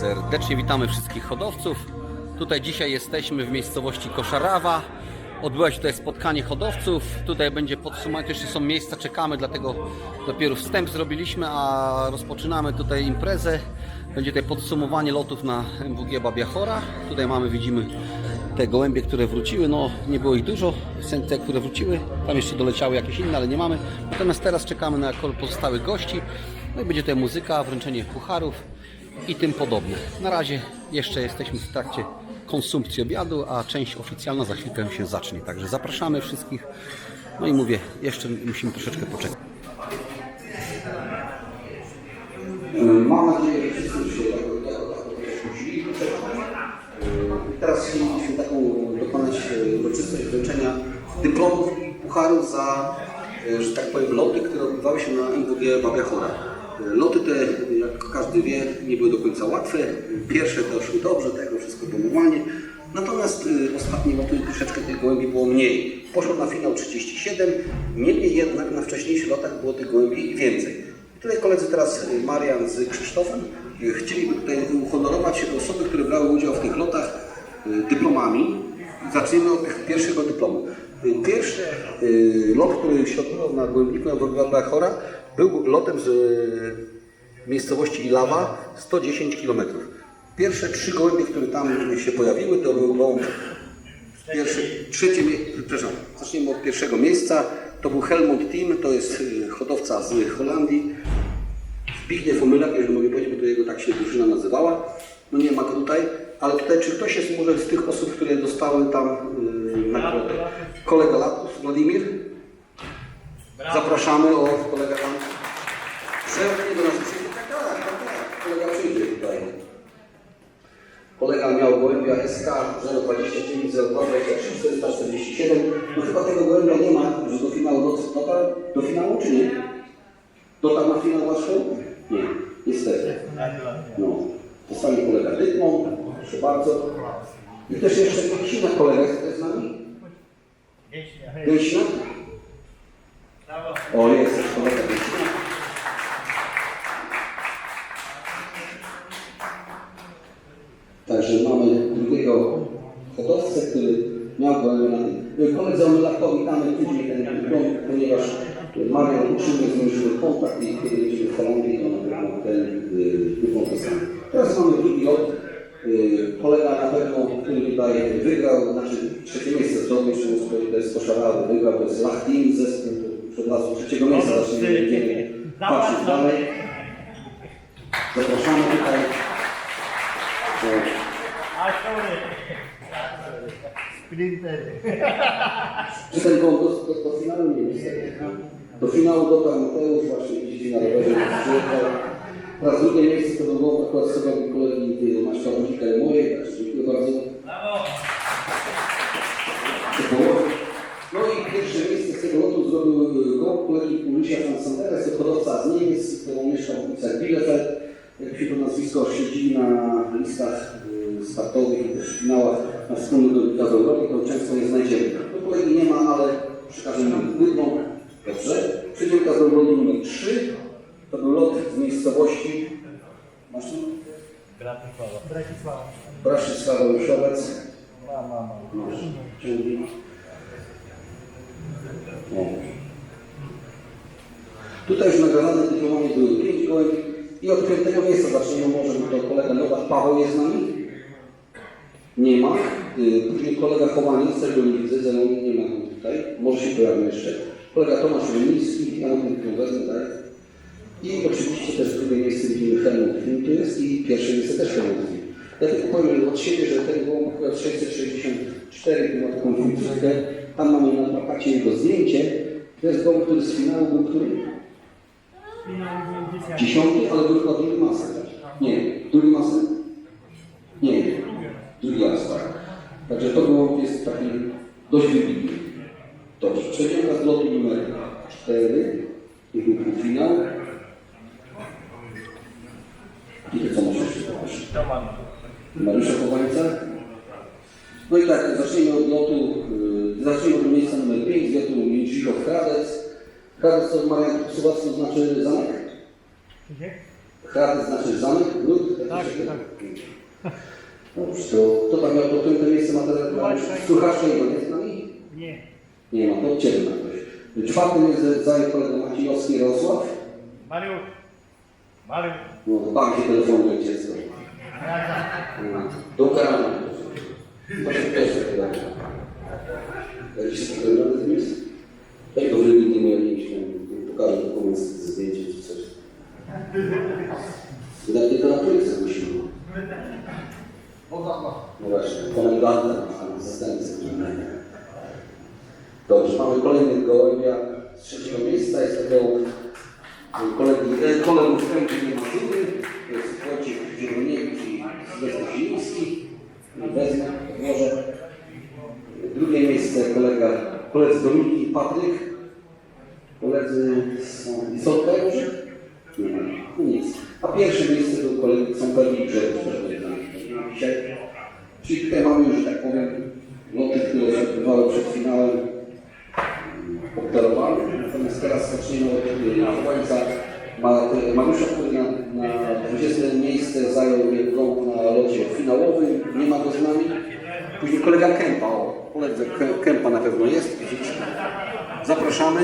Serdecznie witamy wszystkich hodowców. Tutaj dzisiaj jesteśmy w miejscowości Koszarawa. Odbyło się tutaj spotkanie hodowców. Tutaj będzie podsumowanie, jeszcze są miejsca, czekamy, dlatego dopiero wstęp zrobiliśmy, a rozpoczynamy tutaj imprezę. Będzie tutaj podsumowanie lotów na MWG Babiachora. Tutaj mamy, widzimy te gołębie, które wróciły. No, nie było ich dużo, te, które wróciły. Tam jeszcze doleciały jakieś inne, ale nie mamy. Natomiast teraz czekamy na pozostałych gości. No i będzie tutaj muzyka, wręczenie pucharów i tym podobne. Na razie jeszcze jesteśmy w trakcie konsumpcji obiadu, a część oficjalna za chwilkę się zacznie. Także zapraszamy wszystkich. No i mówię, jeszcze musimy troszeczkę poczekać. Mam nadzieję, że wszyscy się tak, musili Teraz chcielibyśmy taką dokonać e, uroczystość wręczenia dyplomów i pucharów za, e, że tak powiem, loty, które odbywały się na MWG Babiachora. E, Loty te, jak każdy wie, nie były do końca łatwe. Pierwsze doszły dobrze, tego wszystko było normalnie. Natomiast y, ostatnie loty troszeczkę tych gołębi było mniej. Poszło na finał 37, niemniej jednak na wcześniejszych lotach było tych gołębi więcej. Tutaj koledzy teraz y, Marian z Krzysztofem y, chcieliby tutaj uhonorować osoby, które brały udział w tych lotach dyplomami. Zaczniemy od pierwszego dyplomu. Pierwszy lot, który się odbywał na Gołębniku na Chora, był lotem z y, miejscowości Ilawa 110 km. Pierwsze trzy gołębie, które tam się pojawiły, to był gołąb Pierwsze, trzecie, przepraszam, zaczniemy od pierwszego miejsca. To był Helmut Team, to jest y, hodowca z Holandii. Zbigniew Omylak, jeżeli mogę powiedzieć, bo to jego tak się drużyna nazywała. No nie ma go tutaj, ale tutaj czy ktoś jest może z tych osób, które dostały tam y, nagrodę? Kolega Latus, Władimir? Zapraszamy, o kolega tam. Przewodnie do nas przyjdzie. Tak, tak, tak, tak. Kolega przyjdzie tutaj. Kolega miał gołębia SK 029 023 447. No chyba tego gołębia nie ma, że do finału do, dotarł do finału czy nie? Dotarł na finał wasz gołąb? Nie, niestety. No. Zostanie kolega Dytmą, proszę bardzo. I też jeszcze jakiś inny kolega jest z nami? Gęśna? O, jest też kolega Gęśna. Także mamy drugiego hodowcę, który miał gołębie na tym. Koledze Omylakowi damy później ten dyplom, ponieważ Marian kontakt i w to pewno ten y, dyplom dostanie. Teraz mamy drugi lot. Y, Kolega na pewno, który tutaj wygrał, znaczy trzecie miejsce zdobył, czy to jest Koszarawy, wygrał, to jest Lachtin, zespół przed razu trzeciego miejsca, zaczniemy będziemy patrzeć dalej. Zapraszamy tutaj. Sprinter. Czy ten gol do, do, do finału nie niestety. Do finału dotarł Mateusz, właśnie jeździ na rowerze, przyjechał. Teraz drugie miejsce to było akurat tego kolegi Maćka Wójcika i mojej, także dziękuję bardzo. To było. No i pierwsze miejsce z tego lotu zrobił gol kolegi Kulisia van Sandera, jest to hodowca z Niemiec, który mieszkał w ulicach Bielefeld. Jak się to nazwisko siedzi na listach y, startowych i też finałach na wspólnych do w Europie, to często je znajdziemy. No kolegi nie ma, ale przekażemy jedną. Dobrze. Przejdziemy teraz do lotu numer 3. To był lot z miejscowości Masz tu? Bratisława. Bratisława. Braszyslawa Juszowiec. Mama, mama. Masz. Ciągnij. O. Tutaj już nagradzane dyplomami były 5 gołębi i od piątego miejsca zaczniemy może, bo to kolega Nowak Paweł jest z nami. Nie ma. Y, Później kolega Chowaniec, też go nie widzę, ze mną nie ma tutaj. Może się pojawi jeszcze. Kolega Tomasz na tym wezmę, tak? I oczywiście też drugie miejsce widzimy Helmut Film tu jest i pierwsze miejsce też Helmut tylko powiem od siebie, że ten gołąb akurat 664, tu ma taką końcówkę. Tam mamy na plakacie jego zdjęcie. To jest gołąb, który z finału był który? Dziesiąty, ale był chyba drugi masę. Nie, drugi masę? Nie, drugi raz, tak. Także to było, jest taki dość wybitny. Dobrze, przejdziemy teraz do lotu numer 4. To półfinał. I ty co możesz? To mam. Mariusza Chowańca. No i tak, zacznijmy od lotu, yy, zacznijmy od miejsca numer 5, z lotu Międzychow Hradec. Hradec to Marian Słowacko znaczy zamek? Hradec znaczy zamek, gród, Tak, Dobrze, to kto tam miał to piąte miejsce ma teraz Słuchaczka jego, nie z nami? Nie. Nie ma, to od Ciebie ma ktoś. Czwarty miejsce zajął kolega Maciejowski Jarosław. Mariusz. Mariusz. No to banki telefonuje dziecko. Do karamy. To się pierwsze pytanie. Jakiś skończony z miejsc? Tego wynik nie mieliśmy. Pokażę dokument z zdjęciem czy coś. Wydaje to na trójce musimy. No właśnie, komendanta, zastępcy. Dobrze, mamy kolejny gołębia z trzeciego miejsca. Jest to gołąb kolegi, e, kolegów Kępy Mazury. Jest Wojciech Zieloniewicz i Sylwester Zieliński. Wezmę, może. Drugie miejsce kolega, koledzy Dominik i Patryk. Koledzy są Isolka już? Nie ma, nic. A pierwsze miejsce to koledzy są pewni brzegów, dzisiaj. Czyli tutaj mamy już, tak powiem, loty, które się odbywały przed finałem obdarowane. Natomiast teraz zaczniemy od końca. Ma, Mariusza, który na, na 20 miejsce zajął jego na locie finałowym, nie ma go z nami. Później kolega Kępa, o, koledzy Kę- Kępa na pewno jest. Zapraszamy.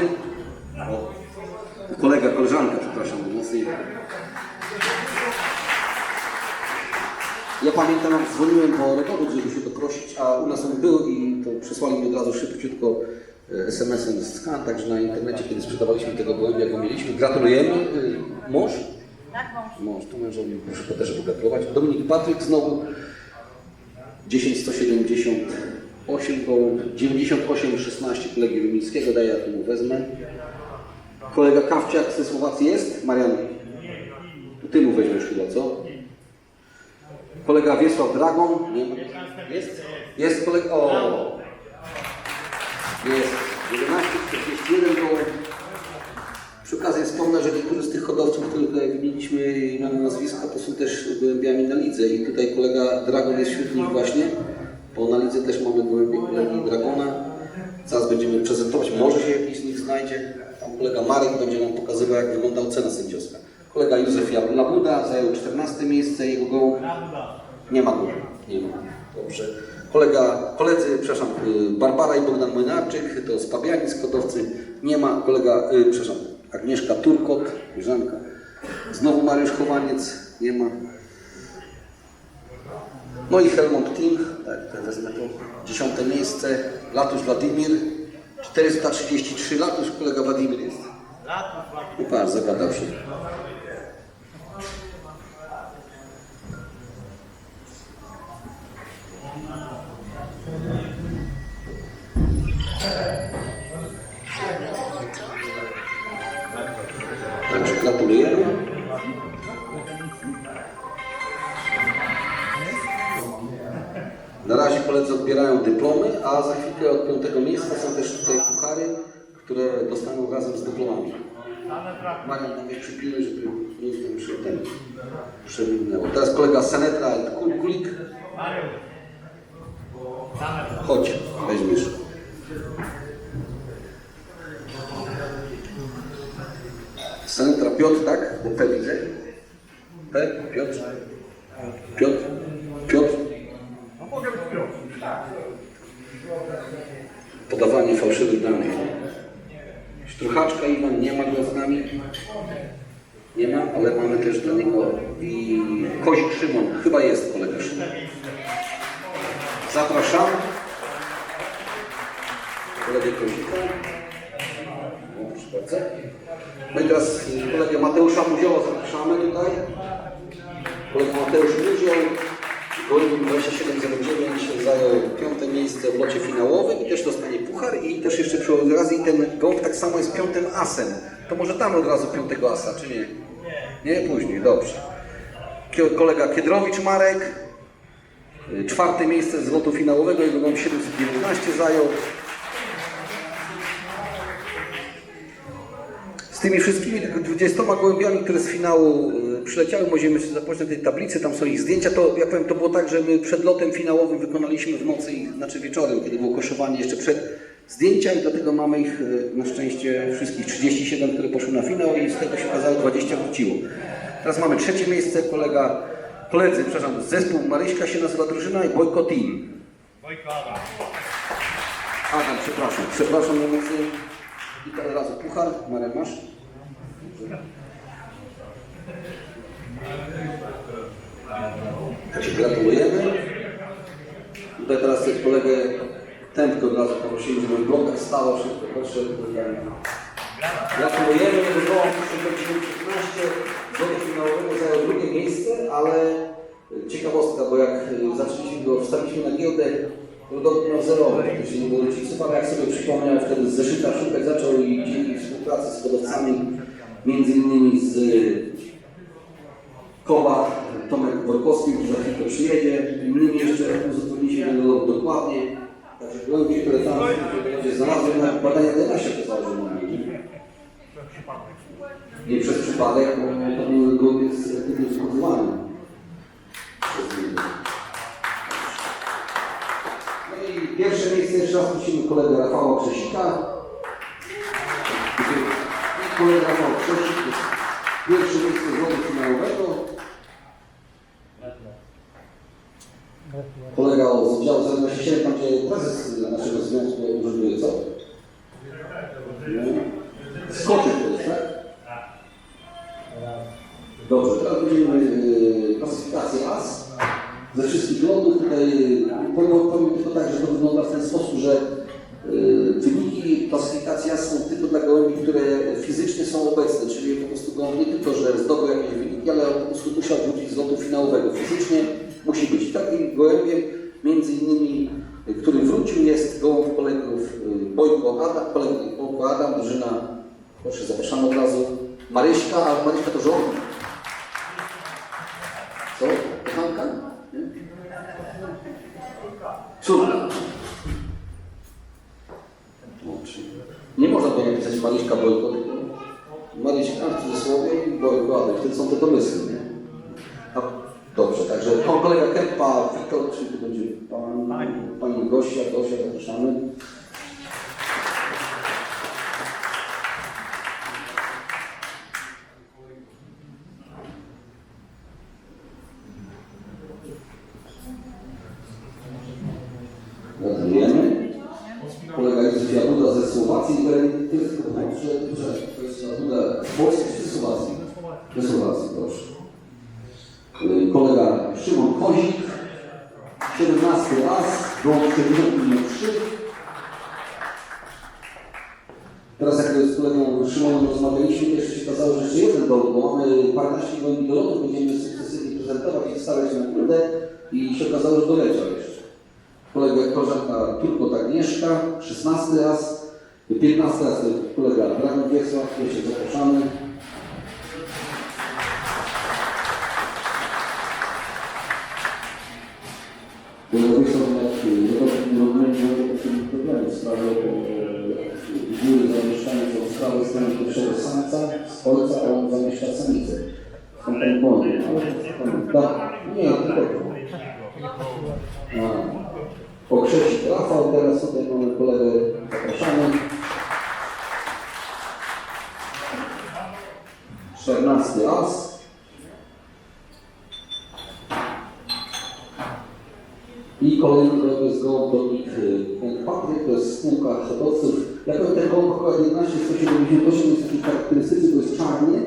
O, kolega, koleżanka, przepraszam, mocniej. Ja pamiętam, jak dzwoniłem po rekordów, żeby się doprosić, a u nas on był i to przesłali mi od razu szybciutko e, SMS-em z skan, także na internecie, kiedy sprzedawaliśmy tego gołębia, go mieliśmy. Gratulujemy. E, Mąż? Tak, mąż. Mąż, to mężowi proszę też pogratulować. Dominik Patryk znowu 10 178 gołąb, 98 16 kolegi Rumińskiego, daję, ja tu wezmę. Kolega Kawciak ze Słowacji jest? Marian? Ty mu weźmiesz chyba, co? Kolega Wiesław Dragon? Nie ma. Jest? Jest kolega. O! Jest. 11, 41 koło. Przy okazji wspomnę, że niektórzy z tych hodowców, których tutaj wymieniliśmy imiona, nazwiska, to są też gołębiami na lidze. I tutaj kolega Dragon jest wśród nich właśnie, bo na lidze też mamy gołębie kolegi Dragona. Zaraz będziemy prezentować, może się jakiś z nich znajdzie. Tam kolega Marek będzie nam pokazywał, jak wygląda ocena sędziowska. Kolega Józef Labuda zajął 14 miejsce, jego gołąb nie ma go. Nie ma. Dobrze. Kolega, koledzy, przepraszam, y, Barbara i Bogdan Młynarczyk, to z Pabianic, hodowcy. Nie ma. Kolega, y, przepraszam, Agnieszka Turkot, Żanka. Znowu Mariusz Chowaniec, nie ma. No i Helmut Tim, tak, tak wezmę to. Dziesiąte miejsce, Latusz Władimir. 433 lat już kolega Władimir jest. No patrz, zagadał się. Także Na razie koledzy odbierają dyplomy, a za chwilkę od piątego miejsca są też tutaj puchary, które dostaną razem z dyplomami. Marian tam je przypilnuj, żeby nie wiem, przy ten przewinęło. Teraz kolega Senetra Kul- Kulik. Chodź, weźmiesz. Senetra Piotr, tak? Bo P widzę. P, Piotr. Piotr, Piotr. Podawanie fałszywych danych. Sztruchaczka Iwan, nie ma go z nami. Nie ma, ale mamy też dla niego i Kozik Szymon, chyba jest kolega Szymon. Zapraszam. Kolegę Kozika. O, proszę bardzo. No i teraz kolegę Mateusza Muzioła zapraszamy tutaj. Kolega Mateusz Muzioł, Golubin 2709 zajął piąte miejsce w locie finałowym i też dostanie puchar i też jeszcze przy okazji ten gołąb tak samo jest piątym asem. To może tam od razu piątego asa, czy nie? Nie, później, dobrze. Kolega Kiedrowicz Marek, y, czwarte miejsce z lotu finałowego, jego gołąb 719 zajął. Z tymi wszystkimi tylko 20 gołębiami, które z finału przyleciały, możemy się zapoznać na tej tablicy, tam są ich zdjęcia. To ja powiem, to było tak, że my przed lotem finałowym wykonaliśmy w nocy, znaczy wieczorem, kiedy było koszowanie jeszcze przed zdjęcia i dlatego mamy ich y, na szczęście wszystkich 37, które poszły na finał i z tego się okazało 20 wróciło. Teraz mamy trzecie miejsce, kolega koledzy, przepraszam, zespół Maryśka się nazywa drużyna i Bojko Team. Wojko Adam. Adam, przepraszam, przepraszam najmocniej. I teraz razu puchar, Marek masz? Także gratulujemy. Tutaj teraz też kolegę Tępkę od razu poprosimy, żeby w blokach stało szybko, proszę. Gratulujemy, bo w 15 do finałowego zajął drugie miejsce, ale ciekawostka, bo jak y, zaczęliśmy go, wstawiliśmy na giełdę, Rudolf miał zerowe, to się było rodziców, ale jak sobie przypomniał, wtedy z zeszyta szukać zaczął i dzięki współpracy z hodowcami, między innymi z Kowa, Tomek Workowski, który za chwilkę przyjedzie, innymi jeszcze uzupełniliśmy go dokładnie. Także głębi, które tam będzie znalazły na badania DNA się okazało, że mamy. Nie przez przypadek, bo to były grupy wychowywane. przez niego. No i pierwsze miejsce jeszcze raz prosimy kolegę Rafała Krzesika. Kolega Rafał Krzesik pierwsze miejsce z roku finałowego. Kolega z oddziału 027, tam gdzie prezes naszego związku urzęduje, co? Skoczyk to jest, tak? Dobrze, teraz będziemy yy, klasyfikację AS. Ze wszystkich lotów tutaj yy, powiem, tylko tak, że to wygląda w ten sposób, że yy, wyniki klasyfikacji AS są tylko dla gołębi, które fizycznie są obecne, czyli po prostu gołąb nie tylko, że zdobył jakieś wyniki, ale po prostu musiał wrócić z lotu finałowego. Fizycznie musi być. I takim gołębiem, między innymi, który wrócił, jest gołąb kolegów yy, Bojko Adam, kolegów Bojko Adam, drużyna, proszę zapraszamy od razu, Maryśka, a Maryśka to żona. Co? Kochanka? Córka. Nie można było napisać Maryśka Bojko, tylko Maryśka w cudzysłowie i Bojko, ale wtedy są te domysły, nie? A, także pan kolega Kępa, Wiktor, czyli to będzie pan, pani Gosia, Gosia, zapraszamy. Gratulujemy. Kolega Józef Jaduda ze Słowacji, ale tylko dobrze, że to jest Jaduda z Polski czy z Słowacji? Ze Słowacji, proszę. Y, Kolega Szymon Kozik, 17 raz, do 73. Teraz jak z kolegą Szymonem rozmawialiśmy, jeszcze się okazało, że jeszcze jeden dom, bo mamy paręnaście lotu, będziemy sukcesywnie prezentować i stawiać na górę i się okazało, że doleciał jeszcze kolega koleżanka Turkot Agnieszka, 16 raz, 15 raz kolega Dragan Wiesław, tu się zapraszamy. Kolega Wiesław miał robienie takich problemów w sprawie e, góry zamieszczania pozostały stanie pierwszego samca, ojca, a. Są ten błąd, tak, nie, tylko. Pokrzesić Rafał, teraz tutaj mamy kolegę, zapraszamy. 14 as. Kolejny to jest gołąbnik Patryk, to jest spółka hodowców. Ja powiem ten gołąb akurat 11 178 jest taki charakterystyczny, to jest czarny.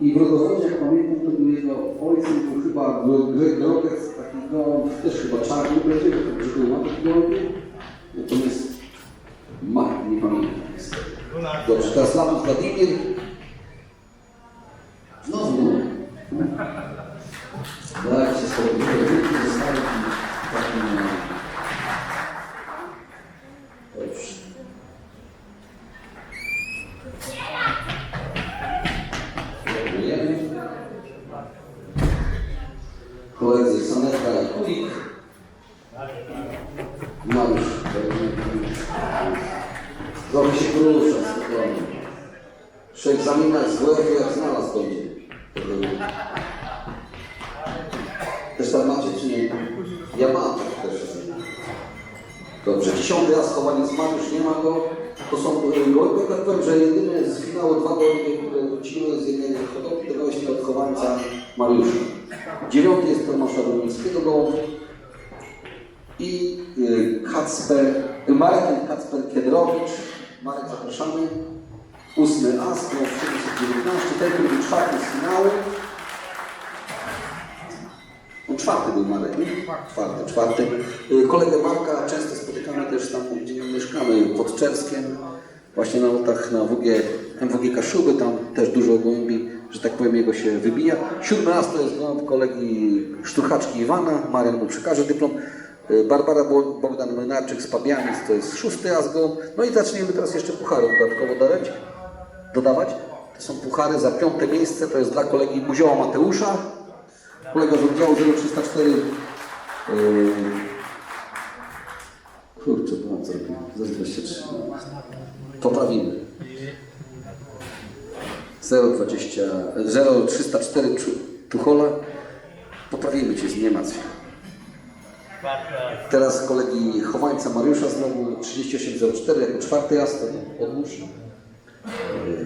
I w rodowodzie, jak pamiętam, to był jego ojcem, był chyba Greg Rockets, taki gołąb, też chyba czarny będzie, bo to taki gołąb. Natomiast ma, nie pamiętam. Dobrze, teraz Lapus Wladimir. Znowu. Jak się spotkali, zostali takim... Dobrze. Dziękujemy. Koledzy Sanetka i Kulik. Mariusz. Trochę się porusza, spokojnie. Egzaminach z WF jak znalazł będzie. Też tam macie, czy nie? Ja mam też. Dobrze, dziesiąty raz chowaniec Mariusz, nie ma go. To są y, gołębie, tak powiem, że jedyne z finału dwa gołębie, które wróciły z jednej hodowli, to goście od chowańca Mariusza. Dziewiąty jest Tomasza Rumińskiego gołąb. I y, Kacper, Marek Kacper Kiedrowicz. Marek zapraszamy. Ósmy as, gołąb 719, ten, który był czwarty z finału. On czwarty był Marek, nie? Czwarty, czwarty. Y, Kolegę Marka często spotykamy też tam, gdzie mieszkamy, pod Czewskiem. Właśnie na lotach na WG, MWG Kaszuby, tam też dużo gołębi, że tak powiem, jego się wybija. Siódmy raz to jest kolegi Szturchaczki Iwana, Marian mu przekaże dyplom. Y, Barbara Bo- Bogdan Młynarczyk z Pabianic to jest szósty gołąb. No i zaczniemy teraz jeszcze puchary dodatkowo dawać, dodawać. To są puchary za piąte miejsce, to jest dla kolegi Buzioła Mateusza. Kolega z oddziału 0304. Yy... Kurczę, błąd zrobił. 023. Poprawimy. 020, 0304 Czu- Czuchola. Poprawimy cię, nie się. Teraz kolegi Chowańca Mariusza znowu 3804 jako czwarty to odłóż.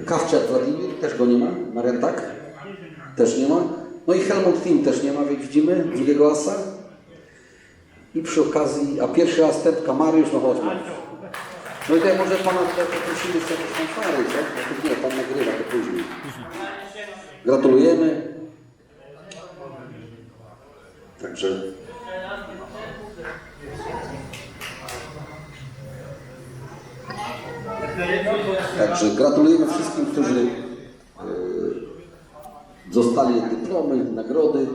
Kawczak Władimir, też go nie ma. Marian tak? Też nie ma. No i Helmut Tim też nie ma, jak widzimy, drugiego asa. I przy okazji, a pierwszy as Tepka Mariusz, no chodźmy. No i tutaj może Pana tutaj poprosimy z jakieś fanfary, to nie, Pan nagrywa to później. Gratulujemy. Także... Także gratulujemy wszystkim, którzy e, dostali dyplomy, nagrody.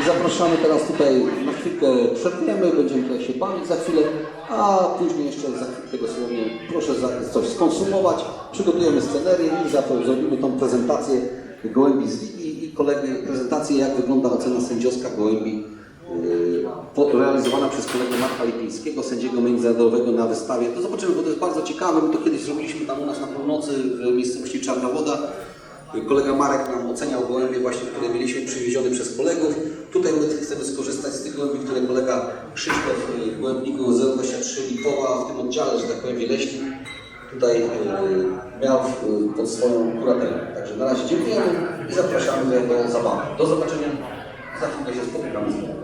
I zapraszamy teraz tutaj, na chwilkę przerwiemy, będziemy tutaj się bawić za chwilę, a później jeszcze za chwilkę dosłownie proszę coś skonsumować, przygotujemy scenerię i za to zrobimy tą prezentację gołębi z ligi i kolegi prezentację jak wygląda ocena sędziowska gołębi realizowana przez kolegę Marka Lipińskiego, sędziego międzynarodowego na wystawie. To zobaczymy, bo to jest bardzo ciekawe, my to kiedyś zrobiliśmy tam u nas na północy w miejscowości Czarna Woda. Kolega Marek nam oceniał gołębie właśnie, które mieliśmy przywiezione przez kolegów. Tutaj my chcemy skorzystać z tych gołębi, które kolega Krzysztof y, Gołębniku 023 Lipowa w tym oddziale, że tak powiem, wieleśnik tutaj y, miał y, pod swoją kuratelę. Także na razie dziękujemy i zapraszamy do zabawy. Do zobaczenia. Za chwilę się spotykamy